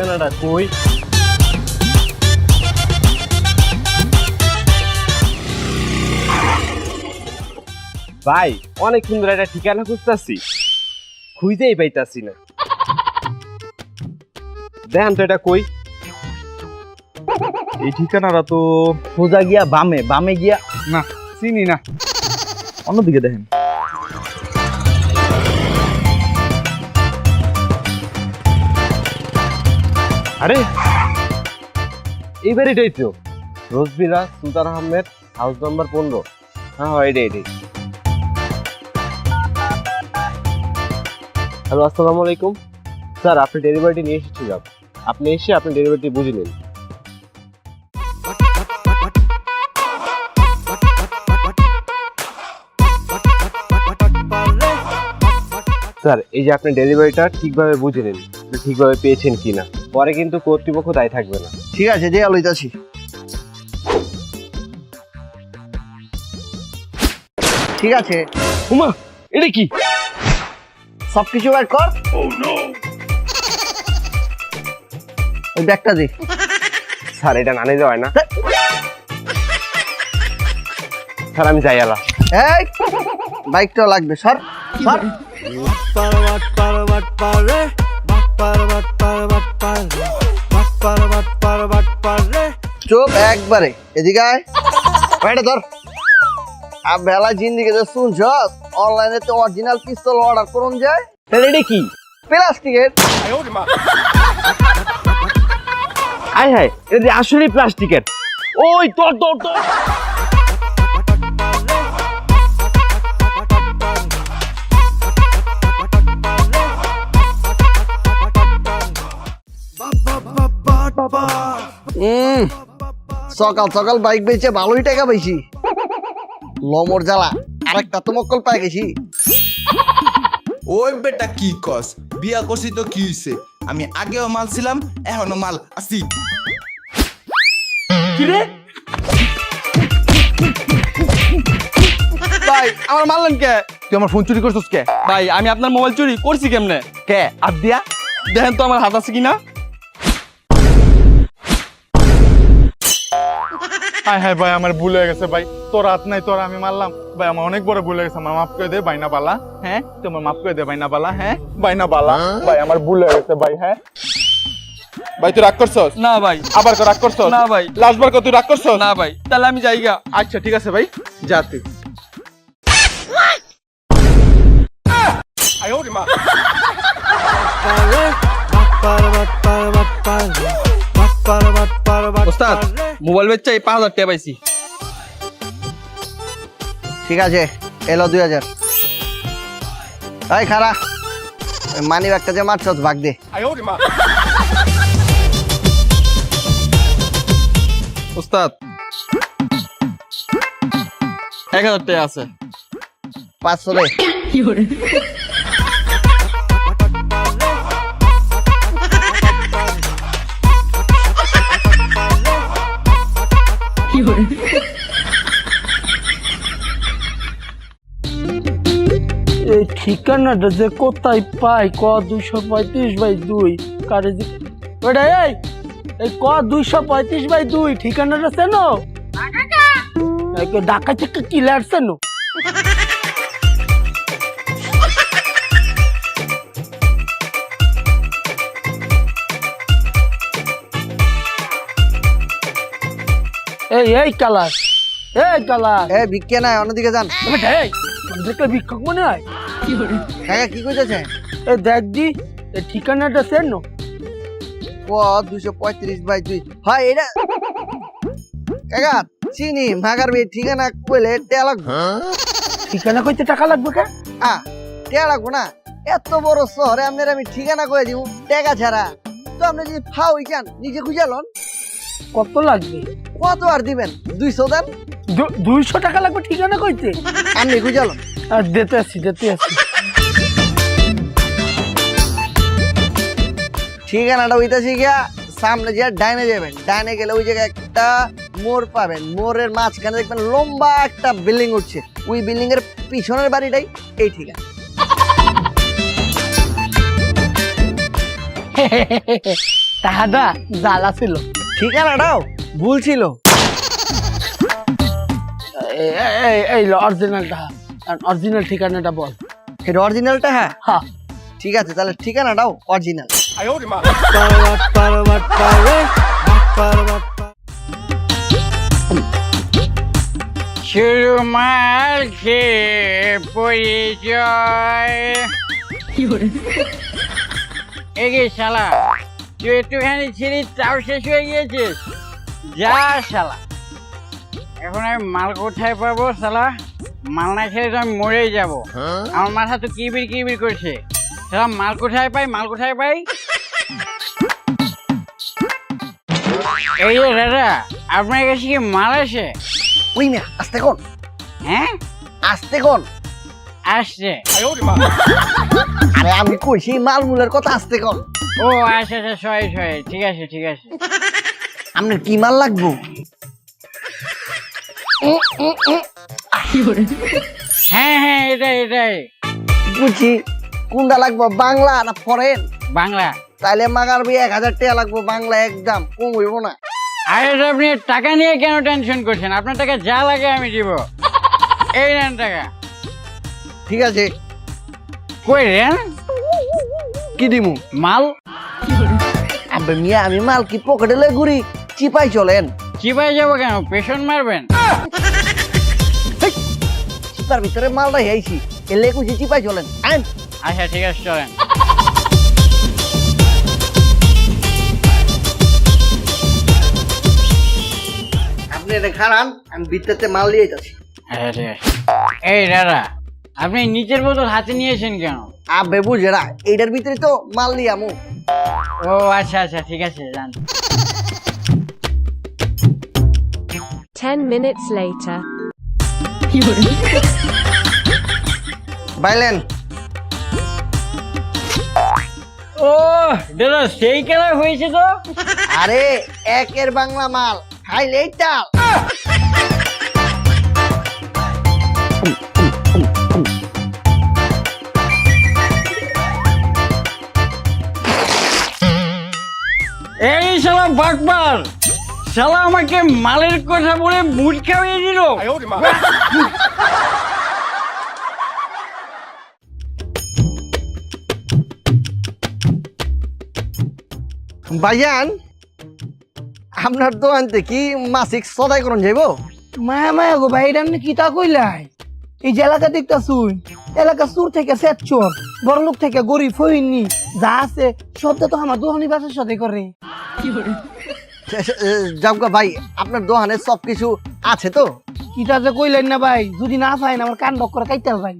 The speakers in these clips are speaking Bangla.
ঠিকানাটা কই? ভাই অনেক সুন্দর একটা ঠিকানা খুঁজতেছি। খুঁজেই পাইতাছি না। দেখেন তো এটা কই? এই ঠিকানাটা তো সোজা গিয়া বামে বামে গিয়া না চিনি না। অন্যদিকে দেখেন। আরে এই বাড়িটাই তো। রোজবিরা, সুলতান আহমেদ হাউস নাম্বার পনেরো। হ্যাঁ হয়, এটাই এটাই। হ্যালো আসসালামু আলাইকুম। স্যার, আপনি ডেলিভারিটি নিয়ে এসেছিলাম। আপনি এসে আপনি ডেলিভারিটি বুঝে নিন। স্যার, এই যে আপনি ডেলিভারিটা ঠিকভাবে বুঝে নিন ঠিকভাবে পেয়েছেন কিনা। পরে কিন্তু কর্তৃপক্ষ দায়ী থাকবে না ঠিক আছে যে লইতাছি ঠিক আছে উমা এটা কি সবকিছু বের কর ওই ব্যাগটা দে স্যার এটা না নিলে হয় না স্যার আমি যাই আলা এই বাইকটাও লাগবে সর সর একবারে। এদিকে আয়। বাইরে ধর। আর বেলা জিন্দিগি তো শুনছ অনলাইনে তো অরিজিনাল পিস্তল অর্ডার করুন যায় এটা কি? প্লাস্টিকের। আয় হায় এটা আসলে প্লাস্টিকের। ওই তোর তোর তোর। উম, সকাল সকাল বাইক বেচে ভালোই টাকা পাইছি। লমর জ্বালা আরেকটা তো মক্কল পাই গেছি। ওই বেটা কি কস? বিয়া করছি তো কি হইছে? আমি আগেও মাল ছিলাম এখনও মাল আছি। ভাই আমার মারলেন কে? তুই আমার ফোন চুরি করছিস কে? ভাই আমি আপনার মোবাইল চুরি করছি কেমনে? কে? আর দিয়া দেখেন তো আমার হাত আছে কিনা? হায় হায় ভাই আমার ভুল হয়ে গেছে ভাই। তোর হাত নাই তোর আমি মারলাম। ভাই আমার অনেক বড় ভুল হয়ে গেছে আমার মাফ করে দে বাইনা বালা। হ্যাঁ? তুই আমার মাফ করে দে বাইনা বালা হ্যাঁ? বাইনা বালা। ভাই আমার ভুল হয়ে গেছে ভাই হ্যাঁ? ভাই তুই রাগ করছস? না ভাই। আবার কর রাগ করছস? না ভাই। লাস্ট বার কর তুই রাগ করছস? না ভাই। তাহলে আমি যাইগা আচ্ছা ঠিক আছে ভাই। যা তুই। ওস্তাদ মোবাইল বেচছে এই পাঁচ হাজার টাকা পাইছি। ঠিক আছে এলো দুই হাজার। এই খারা মানি ব্যাগটা যে মারছ ভাগ দে। ওস্তাদ এক হাজার টাকা আছে। পাঁচশো দে এই ঠিকানাটা যে কোথায় পাই ক দুইশো পঁয়ত্রিশ বাই দুই কারে যে ওটা এই এই ক দুইশো পঁয়ত্রিশ বাই দুই ঠিকানাটা চেনো? ঢাকা থেকে কিলার চেনো এই এই কালার এই কালার এ ভিক্ষে নাই অন্যদিকে যান। এই দেখলে বিক্ষোভ মনে হয়? কাকা কি কইতেছে? এ দেখ দি এই ঠিকানাটা চেনো ক দুইশো পঁয়ত্রিশ বাই দুই। হয় এটা কাকা চিনি মাগার বে ঠিকানা কইলে টেয়া লাগবে। ঠিকানা কইতে টাকা লাগবে কে? আ টেয়া লাগবো না। এত বড় শহরে আপনার আমি ঠিকানা কয়ে দিব টেকা ছাড়া। তো আপনি যদি ফাও ইখান নিজে খুঁজে লন। কত লাগবে? কত আর দিবেন? দুইশো দেন। দুইশো টাকা লাগবে ঠিকানা কইতে? খুঁজে লন আর দিতে আসি দিতে আসি। ঠিকানাটা হইতাছে গিয়া সামনে যে ডাইনে যাবেন। ডাইনে গেলে ওই জায়গায় একটা মোড় পাবেন। মোড়ের মাঝখানে দেখবেন লম্বা একটা বিল্ডিং উঠছে। ওই বিল্ডিং এর পিছনের বাড়িটাই এই ঠিকানা। টাকাটা জ্বালা ছিল। ঠিকানাটাও ভুল ছিল এই- এই- এই অরিজিনাল ঠিকানাটা বল। এটা অরিজিনালটা হ্যাঁ। হ্যাঁ ঠিক আছে তাহলে ঠিকানাটাও অরিজিনাল সুরমার সে পরিচয়। এগে শালা। তুই একটুখানি ছিলি তাও শেষ হয়ে গিয়েছিস। যা শালা। এখন আমি মাল কোথায় পাবো শালা? মাল না খেলে তো আমি মরেই যাব। আমার মাথা তো কিবির কিবির করছে। শালা মাল কোথায় পাই? মাল কোথায় পাই? এই যে দাদা আপনার কাছে কি মাল আছে? ওই মিয়া আস্তে কোন। হ্যাঁ? আস্তে কোন। আসছে। আরে আমি কইছি মালমূলের কথা আসতে কোন ও আচ্ছা আচ্ছা সরি সরি। ঠিক আছে ঠিক আছে। আপনার কি মাল লাগবো? হ্যাঁ হ্যাঁ এটাই এটাই। বুঝছি কোনটা লাগবো বাংলা না ফরেন বাংলা। তাইলে মাগার ভাই এক হাজার টাকা লাগবো বাংলা একদম কম হইব না। আরে আপনি টাকা নিয়ে কেন টেনশন করছেন? আপনার টাকা যা লাগে আমি দিব। এই নেন টাকা। ঠিক আছে। কই রে? কি দিমু? মাল? আবে মিয়া আমি মাল কি পকেটে লয়ে ঘুরি? চিপাই চলেন। চিপাই যাব কেন? পেছন মারবেন? চিপার ভিতরে মালটা হেয়েছি এলে কুচি চিপাই চলেন। আইন। আচ্ছা ঠিক আছে চলেন। আপনি এটা খারান আমি ভিতরতে মাল দিয়ে যাচ্ছি। এই দাদা। আপনি নিচের বোতল হাতে নিয়েছেন কেন? আবে বুঝেরা এইটার ভিতরে তো মাল নিয়ে আমু। ও আচ্ছা আচ্ছা ঠিক আছে জান Ten minutes later. বাইলেন। ও দাদা সেই খেলা হয়েছে তো? আরে একের বাংলা মাল। খাইলে এইটা। শালা বাকবার শালা আমাকে মালের কথা বলে দিল। ভাইজান আপনার দোকান থেকে মাসিক সদাই করুন যাইব? মায়া মায়া গো ভাই এটা আপনি কিতা কইলাই? এই যে এলাকা দেখতা শুন এলাকা সুর থেকে সেট চোর বড় লোক থেকে গরিব হইনি যা আছে সবটা তো আমার দোহানি বাসার সাথে করে। যাবগা ভাই আপনার দোকানে সব কিছু আছে তো? কিতা যে কইলেন না ভাই যদি না পাইন আমার কান ডক করে কাইতে ভাই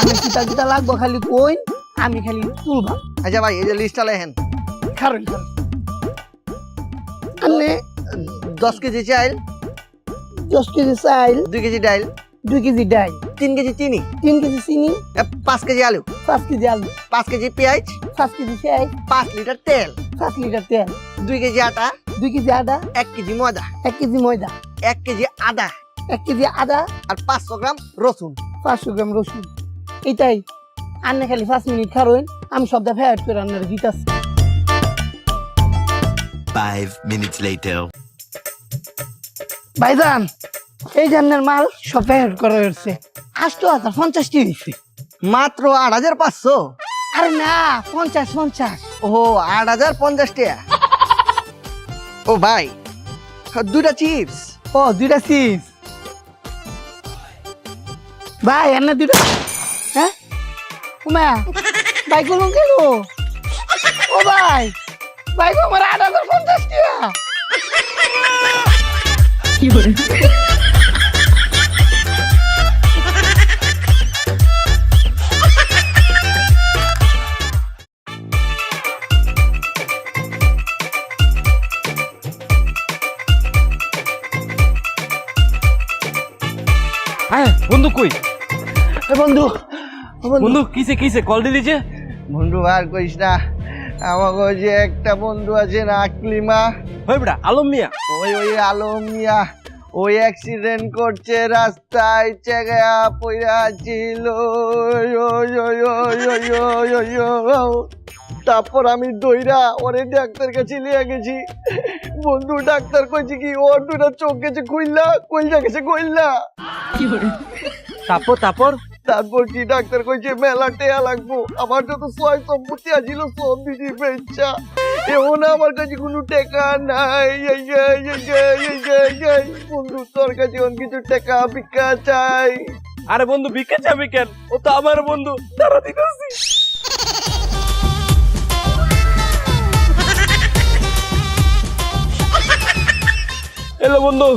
আমি কিতা কিতা লাগবো খালি কইন আমি খালি তুলবা আচ্ছা ভাই এই যে লিস্টটা লেখেন। খারেন আপনি দশ কেজি চাইল দশ কেজি চাইল দুই কেজি ডাইল দুই কেজি ডাই তিন কেজি চিনি তিন কেজি চিনি পাঁচ কেজি আলু পাঁচ কেজি আলু। পাঁচ কেজি পেঁয়াজ পাঁচ কেজি পেঁয়াজ। পাঁচ লিটার তেল। পাঁচ লিটার তেল দুই কেজি আটা দুই কেজি আদা এক কেজি ময়দা এক কেজি ময়দা এক কেজি আদা এক কেজি আদা আর পাঁচশো গ্রাম রসুন। পাঁচশো গ্রাম রসুন। এটাই। আন্নে খালি পাঁচ মিনিট খারোইন আমি সবটা ফেয়ার করে আন্নার দিতাছি। Five minutes later. ভাইজান এই জান্নার মাল সব ফেয়ার করা হয়েছে। আষ্ট হাজার পঞ্চাশটি মাত্র আট হাজার পাঁচশো। আরে না পঞ্চাশ পঞ্চাশ। ও আট হাজার পঞ্চাশ টাকা। ও ভাই দুটা চিপস। ও দুইটা সিস ভাই এনে দুইটা। হ্যাঁ? উমা ভাই গুলো কেন? ও ভাই ভাই আমার আট হাজার পঞ্চাশ টাকা। হ্যাঁ বন্ধু কই এ বন্ধু বন্ধু কিসে কিসে কল দিছে বন্ধু আর কইস না আমাকে ওই যে একটা বন্ধু আছে না আকলিমা হয় বেটা আলম মিয়া ওই ওই আলম মিয়া ওই অ্যাক্সিডেন্ট করছে রাস্তায় চেগা পইরা ছিল তারপর আমি দইরা ওরে ডাক্তার কাছে নিয়ে গেছি। বন্ধু ডাক্তার কইছে কি ওর দুটা চোখ গেছে কইলা কইলা গেছে কইলা তারপর তারপর? তারপর কি ডাক্তার কইছে মেলা টেয়া লাগবো। আমার যত সয় সম্পত্তি আছিল সব দিদি বেচা। এখন আমার কাছে কোনো টাকা নাই। বন্ধু তোর কাছে এখন কিছু টাকা ভিক্ষা চাই। আরে বন্ধু ভিক্ষা চাবি কেন? ও তো আমার বন্ধু তারা দিতেছি। এলো বন্ধু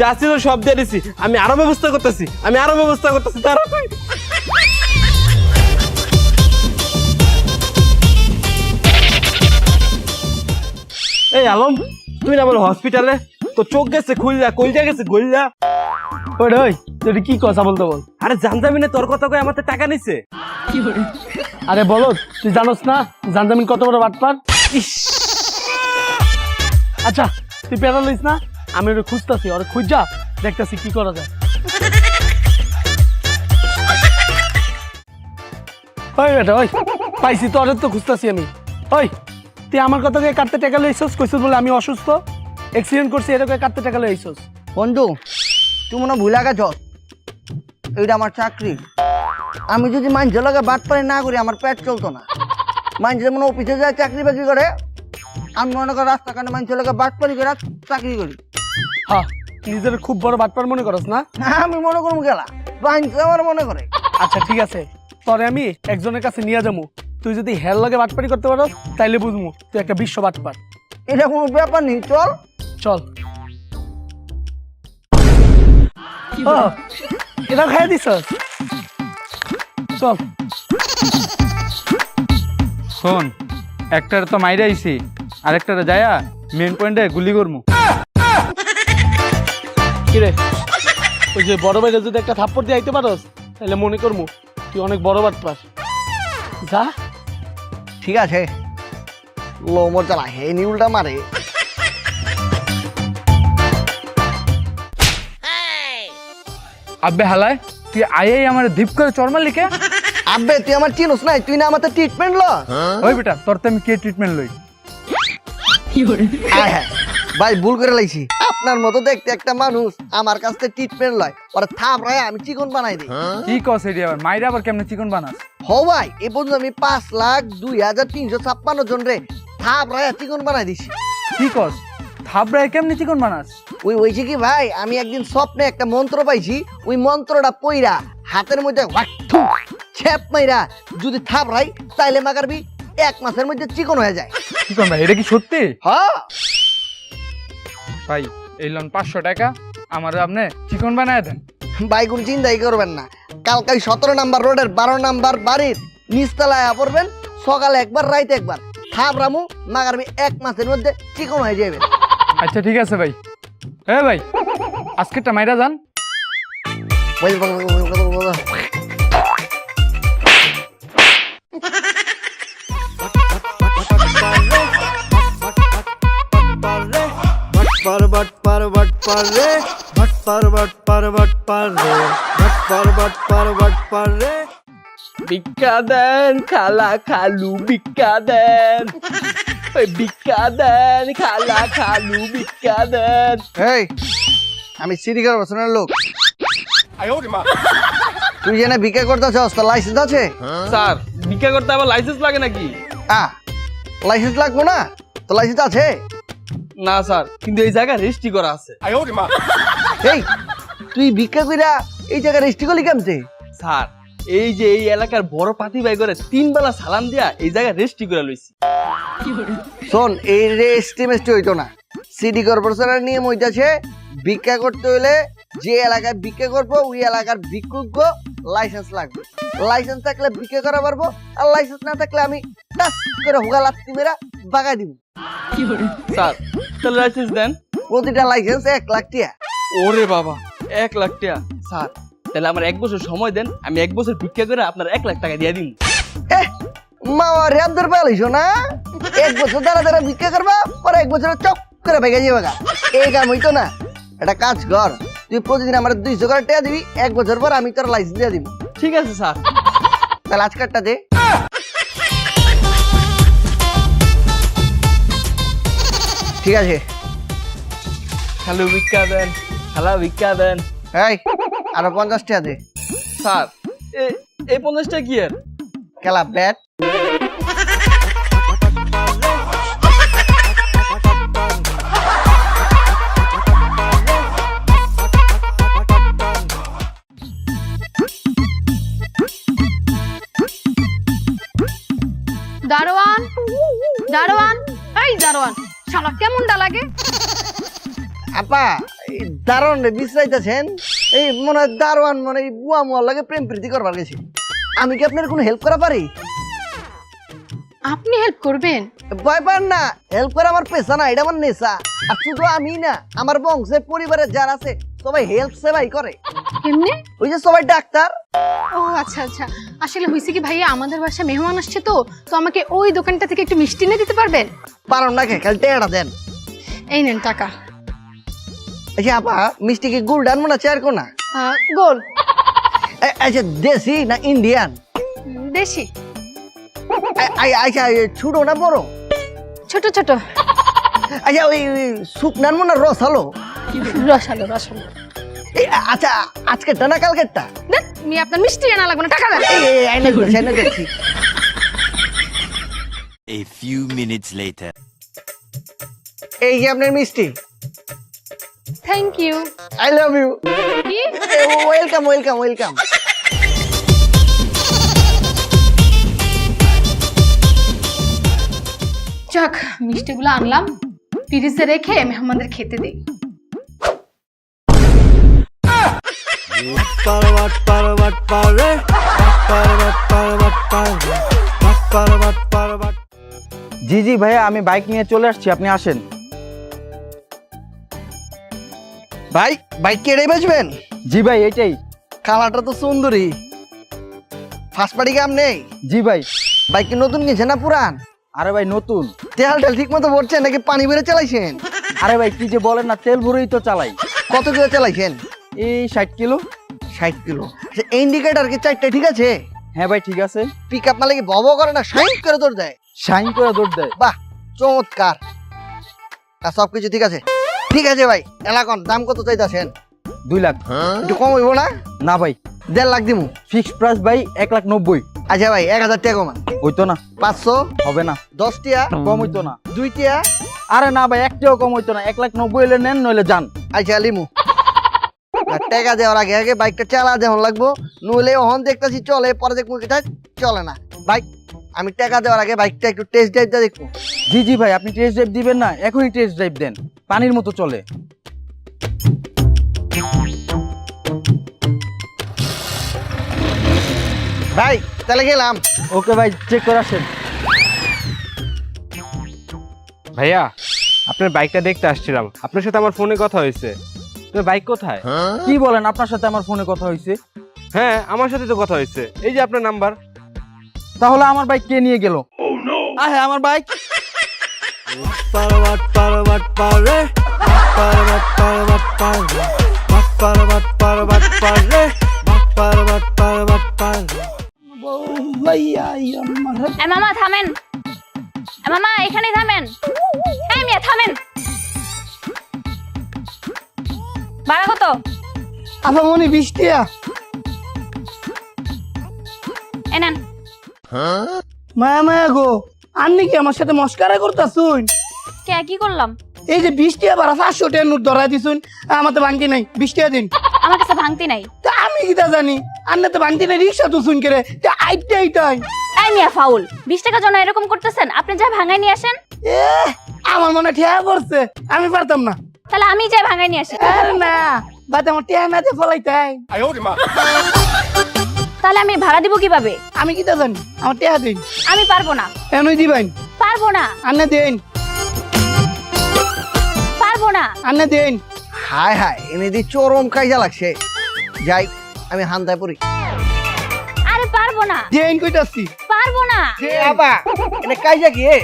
যাচ্ছি তো সব দিয়ে দিছি। আমি আরও ব্যবস্থা করতেছি, আমি আরও ব্যবস্থা করতেছি তারা তুই এই আলম, তুই না হসপিটালে তো চোখ গেছে খুললা কইজা গেছে গইলা ওই ওই কি কথা বলতে বল? আরে জানজামিনে তোর কথা কই আমার টাকা নিছে? আরে বলো, তুই জানোস না জানজামিন কত বড় বাটপার? আচ্ছা তুই পেরা লইস না? আমি ওরে খুঁজতাছি, ওরে খুঁজা, দেখতাছি কি করা যায়। ওই বেটা, ওই, পাইছি তো তো খুঁজতাছি আমি। ওই, তুই আমার কথা কয়ে কাটতে টাকা লইছস? কইছিস বলে আমি অসুস্থ। অ্যাক্সিডেন্ট করছি, এরকম কাটতে টাকা লইছস। বন্ধু, তুই মনে ভুলা গেছ? এইটা আমার চাকরি। আমি যদি মানুষের লগে বাট পানি না করি, আমার পেট চলতো না। মানুষ যেমন অফিসে যায়, চাকরি বাকরি করে। আমি মনে করি রাস্তাঘাটে মানুষের লগে বাট পানি করে চাকরি করি। নিজের খুব বড় বাটপার মনে করস না? আমি মনে করব গেলা। আমার মনে করে। আচ্ছা ঠিক আছে। তরে আমি একজনের কাছে নিয়ে যাব। তুই যদি হেল লগে বাটপারি করতে পারো তাইলে বুঝব তুই একটা বিশ্ব বাটপার। এটা কোনো ব্যাপার নেই চল। চল। এটা খাই দিস। চল। শোন একটার তো মাইরে আইছি আরেকটারে যায়া মেন পয়েন্টে গুলি করমু। কিরে? ওই যে বড় ভাইরা যদি একটা থাপ্পড় দিয়ে আইতে পারস তাহলে মনে করব তুই অনেক বড় বাটপার যা। ঠিক আছে। চালা হে নিউলটা মারে। আব্বে হালায় তুই আইয়াই আমার দীপ করে চরমার লিখে আব্বে তুই আমার চিনোস নাই তুই না আমার ট্রিটমেন্ট ল। ওই বেটা তোর তো আমি কে ট্রিটমেন্ট লই? ভাই ভুল করে লাইছি। আপনার মতো দেখতে একটা মানুষ আমার কাছ থেকে ট্রিটমেন্ট লয়। ওরা থাপ রায় আমি চিকন বানাই দিই। কি কস এডি আবার? মাইরা আবার কেমনে চিকন বানাস? হো ভাই এ পর্যন্ত আমি পাঁচ লাখ দুই হাজার তিনশো ছাপ্পান্ন জন রে থাপ রায় চিকন বানাই দিছি। কি কস? থাবরায় কেমনে চিকন বানাস? ওই হয়েছে কি ভাই আমি একদিন স্বপ্নে একটা মন্ত্র পাইছি ওই মন্ত্রটা পইরা হাতের মধ্যে ওয়াট্টু, ছ্যাপ মাইরা যদি থাপ রাই তাইলে মাগারবি এক মাসের মধ্যে চিকন হয়ে যায়। চিকন ভাই এটা কি সত্যি? হ্যাঁ। ভাই এই লোন পাঁচশো টাকা আমার আপনি চিকন বানায় দেন ভাই কোনো চিন্তাই করবেন না কালকাই সতেরো নাম্বার রোডের বারো নাম্বার বাড়ির নিচতলায় পড়বেন সকালে একবার রাইতে একবার থাপ রামু নাগারবি এক মাসের মধ্যে চিকন হয়ে যাবে আচ্ছা ঠিক আছে ভাই হ্যাঁ ভাই আজকেরটা মাইরা যান বল- বল- বল- বল- বল- বল- বল। ভিক্ষা দেন খালা খালু ভিক্ষা দেন। ভিক্ষা দেন খালা খালু ভিক্ষা দেন। এই আমি সিটি কর্পোরেশনের লোক। তুই জেনে বিক্রি করতেছস তো লাইসেন্স আছে? স্যার ভিক্ষা করতে আবার লাইসেন্স লাগে নাকি? আ লাইসেন্স লাগবো না? তো লাইসেন্স আছে? না স্যার কিন্তু এই জায়গা রেজিস্ট্রি করা আছে। এই তুই ভিক্ষা কইরা এই জায়গা রেজিস্ট্রি করলি কেমতে? স্যার এই যে এই এলাকার বড় পাতি ভাই করে তিন বেলা সালাম দিয়া এই জায়গা রেজিস্ট্রি করে লইছি। শোন এই রেজিস্ট্রি মেস্ট্রি হইতো না। সিটি কর্পোরেশনের নিয়ম হইতাছে ভিক্ষা করতে হইলে যে এলাকায় বিক্রি করব ওই এলাকার ভিক্ষুক লাইসেন্স লাগবে। লাইসেন্স থাকলে ভিক্ষা করা পারব আর লাইসেন্স না থাকলে আমি টাস করে হোগা লাত্তি মেরা বাগাই দিব। স্যার তাহলে লাইসেন্স দেন। প্রতিটা লাইসেন্স এক লাখ টিয়া। ওরে বাবা এক লাখ টাকা স্যার তাহলে আমার এক বছর সময় দেন আমি এক বছর ভিক্ষা করে আপনার এক লাখ টাকা দিয়ে দিন। এ মাওয়া রেবদের পালিছো না? এক বছর দাঁড়া দাঁড়া ভিক্ষা করবা পরে এক বছর চক করে ভেঙে যাবে এই কাম হইতো না একটা কাজ কর। তুই প্রতিদিন আমার দুই করে টাকা দিবি এক বছর পর আমি তোর লাইসেন্স দিয়ে দিব। ঠিক আছে স্যার। তাহলে আজকারটা দে। ঠিক আছে। হ্যালো ভিক্ষা দেন। হ্যালো ভিক্ষা দেন। এই আরও পঞ্চাশ টাকা দে। স্যার এই পঞ্চাশটা কি আর খেলা ব্যাট। দারোয়ান? দারোয়ান? এই দারোয়ান শালা কেমনটা লাগে? আপা দারোয়ান রে বিশ্রাইতেছেন? এই মনে হয় দারোয়ান মানে এই বুয়া মুয়ার লাগে প্রেম প্রীতি করবার গেছে। আমি কি আপনার কোনো হেল্প করা পারি? আপনি হেল্প করবেন? ভয় পান না হেল্প করা আমার পেশা না এটা আমার নেশা। আর শুধু আমি না আমার বংশের পরিবারের যারা আছে সবাই হেল্প সেবাই করে। কেমনে? ওই যে সবাই ডাক্তার। ও আচ্ছা আচ্ছা। আসলে হয়েছে কি ভাইয়া আমাদের বাসায় মেহমান আসছে তো তো আমাকে ওই দোকানটা থেকে একটু মিষ্টি এনে দিতে পারবেন? পারন না কে খালি টেয়াটা দেন। এই নেন টাকা। আচ্ছা আপা মিষ্টি কি গুড় ডান মনে চেয়ার কোনা? গোল। আচ্ছা দেশি না ইন্ডিয়ান? দেশি। আচ্ছা ছোট না বড়? ছোট ছোট। আচ্ছা ওই শুকনার মনে হয় রস হলো রসালো রসালো। এই, আচ্ছা আজকেরটা না কালকেরটা দেখ মি আপনার মিষ্টি আনা লাগবে না টাকা দেন এই এই, আইনা দিচ্ছি আইনা দিচ্ছি A few minutes later. এই যে আপনার মিষ্টি। Thank you I love you কি? ওয়েলকাম ওয়েলকাম ওয়েলকাম যাক মিষ্টিগুলো আনলাম। ফ্রিজে রেখে মেহমানদের খেতে দিই। জি জি ভাইয়া আমি বাইক নিয়ে চলে আসছি আপনি আসেন। ভাই বাইক কেড়ে বেচবেন? জি ভাই এটাই কালারটা তো সুন্দরী। ফার্স্ট পার্টি কাম নেই? জি ভাই। বাইক কি নতুন কিনছে না পুরান? আরে ভাই নতুন। তেল টেল ঠিক মতো ভরছেন নাকি পানি বেড়ে চালাইছেন? আরে ভাই কি যে বলেন না তেল ভরেই তো চালাই। কত কিলো চালাইছেন? এই ষাট কিলো। ষাট কিলো। আচ্ছা ইন্ডিকেটার কি চারটে ঠিক আছে? হ্যাঁ ভাই ঠিক আছে। পিক আপ মালে কি ভব করে না সাইড করে তোর দেয়? শাইন করে দৌড় দেয়। বাহ চমৎকার। আর সব কিছু ঠিক আছে? ঠিক আছে ভাই এলাকন দাম কত চাইতেছেন? দুই লাখ। একটু কম হইব না? না ভাই। দেড় লাখ দিমু। ফিক্সড প্রাইস ভাই এক লাখ নব্বই। আচ্ছা ভাই এক হাজার টাকা কমান। হইতো না। পাঁচশো? হবে না। দশ টিয়া কম হইতো না। দুই টিয়া আরে না ভাই একটাও কম হইতো না। এক লাখ নব্বই হলে নেন নইলে যান। আচ্ছা লিমু। আর টাকা দেওয়ার আগে আগে বাইকটা চালা দেওয়ার লাগবো। নইলে ওহন দেখতেছি চলে পরে দেখব এটা চলে না। বাইক আমি টাকা দেওয়ার আগে বাইকটা একটু টেস্ট ড্রাইভ দেখব। জি জি ভাই আপনি টেস্ট ড্রাইভ দিবেন না এখনই টেস্ট ড্রাইভ দেন পানির মতো চলে। ভাই তাহলে গেলাম। ওকে ভাই চেক করে আসেন। ভাইয়া আপনার বাইকটা দেখতে আসছিলাম। আপনার সাথে আমার ফোনে কথা হয়েছে। তো বাইক কোথায় কি বলেন আপনার সাথে আমার ফোনে কথা হয়েছে হ্যাঁ আমার সাথে তো কথা হয়েছে এই যে আপনার নাম্বার তাহলে আমার বাইক কে নিয়ে গেল আহে আমার বাইক ভাইয়া আমার সাথে মস্কারা করতাছুন। কে কি করলাম? এই যে বিশ পাঁচশো টিয়া নোট ধরাই দিছুন। আমার তো ভাঙতি নাই বিশ টিয়া দিন। আমার কাছে ভাঙতি নাই। তা আমি কি তা জানি? আন্নে তো ভাঙতি নাই রিক্সা তো শুন করে। তা আইটা এইটাই এই মিয়া ফাউল বিশ টাকা জন্য এরকম করতেছেন? আপনি যা ভাঙাই নিয়ে আসেন। এ আমার মনে ঠিয়া করছে। আমি পারতাম না। তাহলে আমি যাই ভাঙাই নিয়ে আসি। আরে না বাদ আমার টিয়া না দিয়ে ফলাইতাই। তাহলে আমি ভাড়া দিব কীভাবে? আমি কি তা জানি? আমার টিয়া দিন। আমি পারব না। এনই দিবেন। পারব না। আন্নে দিন। পারব না। আন্নে দিন। হায় হায় এনে দি চরম কাইজা লাগছে। যাই আমি হান্দায় পড়ি। আরে পারব না। দিন কইতাছি। পারব না। আবা এনে কাইজা কি এ?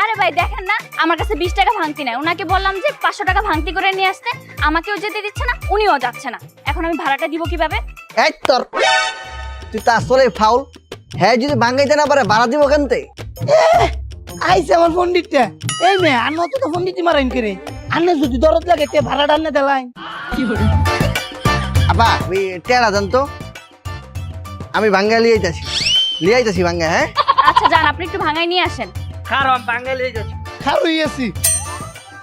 আরে ভাই দেখেন না আমার কাছে বিশ টাকা ভাঙতি নাই। ওনাকে বললাম যে পাঁচশো টাকা ভাঙতি করে নিয়ে আসতে। আমাকেও যেতে দিচ্ছে না উনিও যাচ্ছে না। এখন আমি ভাড়াটা দিব কীভাবে? এই তোর তুই তো আসলে ফাউল? হ্যাঁ যদি ভাঙ্গাইতে না পারে ভাড়া দিব কেনতে? আইসে আমার পন্ডিতটা এই মেয়ে আর মতো তো পন্ডিতি মারাইন করে। আন্নে যদি দরদ লাগে তে ভাড়া ডান্নে দেলাই আপা ওই টেরা জান তো। আমি ভাঙ্গা লিয়ে যাচ্ছি লিয়ে যাচ্ছি ভাঙ্গা হ্যাঁ? আচ্ছা যান আপনি একটু ভাঙায় নিয়ে আসেন। খারাপ বাঙালি যাচ্ছে। খারুই আছি।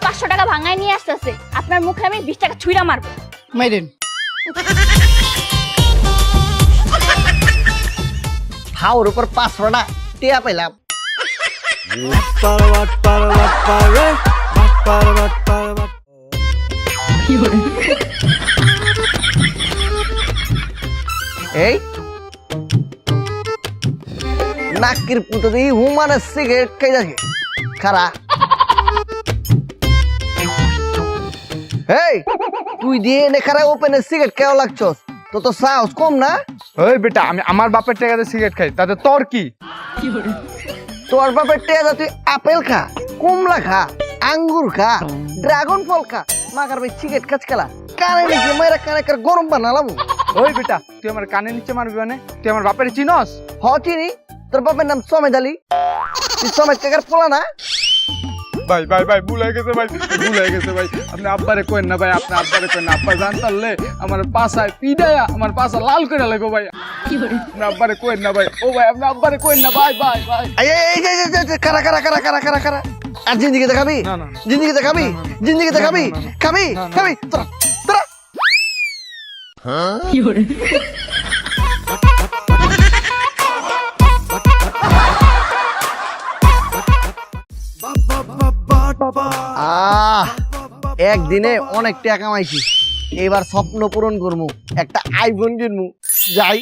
পাঁচশো টাকা ভাঙায় নিয়ে আসতেছে। আপনার মুখে আমি বিশ টাকা ছুঁড়া মারবো। মাইরেন। হাওর উপর পাঁচশোটা টিয়া পেলাম এই নাকির পুতো দিয়ে হুমানে সিগারেট খাই যাচ্ছে। খারা। এই তুই দিয়ে এনে খারা ওপেনে সিগারেট কেউ লাগছস? তো তো সাহস কম না? ওই বেটা আমি আমার বাপের টাকাতে সিগারেট খাই তাতে তোর কি? তোর বাপের টেজা তুই আপেল খা কমলা খা আঙ্গুর খা ড্রাগন ফল খা মাগার ভাই সিগারেট খাচ খেলা। কানে নিচে মেয়েরা কানে কার গরম বানালাম ওই বেটা তুই আমার কানে নিচে মারবি মানে? তুই আমার বাপের চিনস? হ চিনি। তোর বাপের নাম সমেদ আলী। তুই সমেদ কাকার পোলা না? ভাই ভাই ভাই ভুল হয়ে গেছে ভাই ভুল হয়ে গেছে ভাই আপনি আব্বারে কইন না ভাই আপনি আব্বারে কইন না আব্বা জানতারলে আমার পাশায় পিডায়া আমার পাশা লাল করে লাগো ভাই আপনি আব্বারে কইন না ভাই ও ভাই আপনি আব্বারে কইন না ভাই ভাই ভাই এই, এই, এই, এই, এই, এই, কারা কারা কারা কারা কারা কারা আর জিন্দিগিতে খাবি না, না, না। জিন্দিগিতে খাবি জিন্দিগিতে খাবি খাবি খাবি তোরা তোরা আহ একদিনে অনেক টাকা কামাইছি এবার স্বপ্ন পূরণ করব একটা আইফোন কিনবো যাই।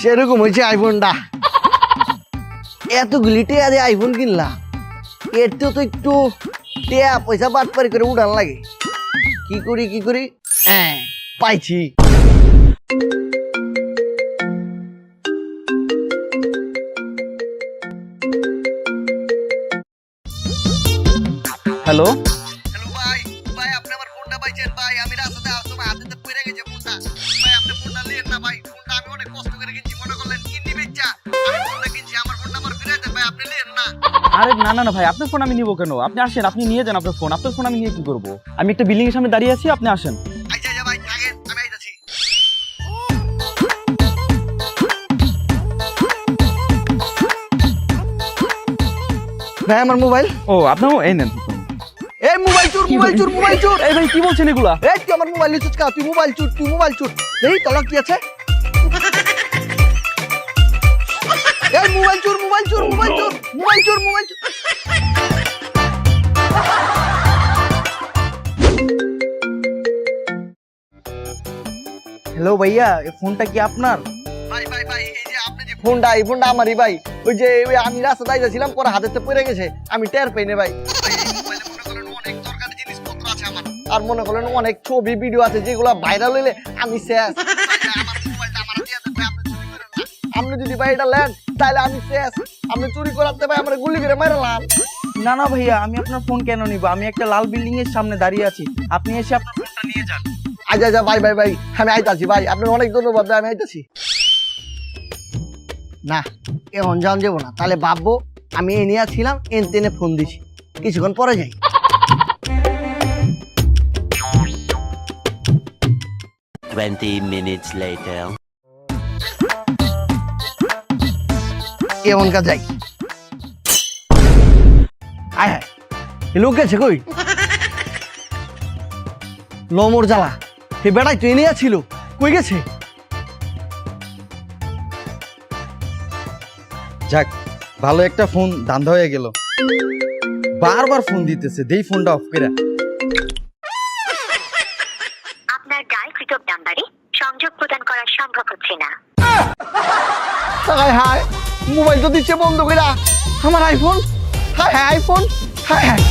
সেরকম হয়েছে আইফোনটা এতগুলি টেয়া দিয়ে আইফোন কিনলা। এর তো তো একটু টেয়া পয়সা বাটপারি করে উঠান লাগে। কি করি কি করি? হ্যাঁ পাইছি। না আরে না না না ভাই আপনার ফোন আমি নিব কেন? আপনি আসেন আপনি নিয়ে যান আপনার ফোন। আপনার ফোন আমি নিয়ে কি করব? আমি একটা বিল্ডিং এর সামনে দাঁড়িয়ে আছি আপনি আসেন। আচ্ছা আচ্ছা ভাই আমার মোবাইল। ও আপনিও এই নেন। এই মোবাইল চোর মোবাইল চোর মোবাইল চোর। এই ভাই কি বলছেন এগুলা? এই তুই আমার মোবাইল লিচুস কা তুই মোবাইল চোর তুই মোবাইল চোর। এই তলা কি আছে? এই মোবাইল চোর মোবাইল চোর মোবাইল চোর মোবাইল চোর মোবাইল চোর। হ্যালো ভাইয়া এই ফোনটা কি আপনার? ভাই ভাই ভাই এই যে আপনি যে ফোনটা এই ফোনটা আমারই ভাই। ওই যে আমি রাস্তা দাঁড়িয়ে পরে হাতেতে পড়ে গেছে আমি টের পাইনি ভাই। আর মনে করেন অনেক ছবি ভিডিও আছে যেগুলো ভাইরাল হইলে আমি শেষ। আপনি যদি ভাই এটা নেন তাহলে আমি শেষ। আপনি চুরি করাতে ভাই আমরা গুলি করে মারলাম না না ভাইয়া আমি আপনার ফোন কেন নিব? আমি একটা লাল বিল্ডিং এর সামনে দাঁড়িয়ে আছি। আপনি এসে আপনার ফোনটা নিয়ে যান। আচ্ছা আচ্ছা ভাই ভাই ভাই আমি আইতাছি ভাই। আপনার অনেক ধন্যবাদ আমি আইতাছি। না এখন যান যাব না। তাহলে ভাববো আমি এ নিয়ে ছিলাম এন তেনে ফোন দিছি। কিছুক্ষণ পরে যাই। Twenty minutes later. এমন কাজ যাই আয় হায় লোক গেছে কই? লমর জ্বালা হে বেড়াই তুই নিয়ে ছিল কই গেছে? যাক ভালো একটা ফোন ধান্দা হয়ে গেল। বারবার ফোন দিতেছে দেই ফোনটা অফ করে হায় হায় মোবাইল তো দিচ্ছে বন্ধ করে আমার আইফোন হায় হ্যাঁ আইফোন হায় হায়।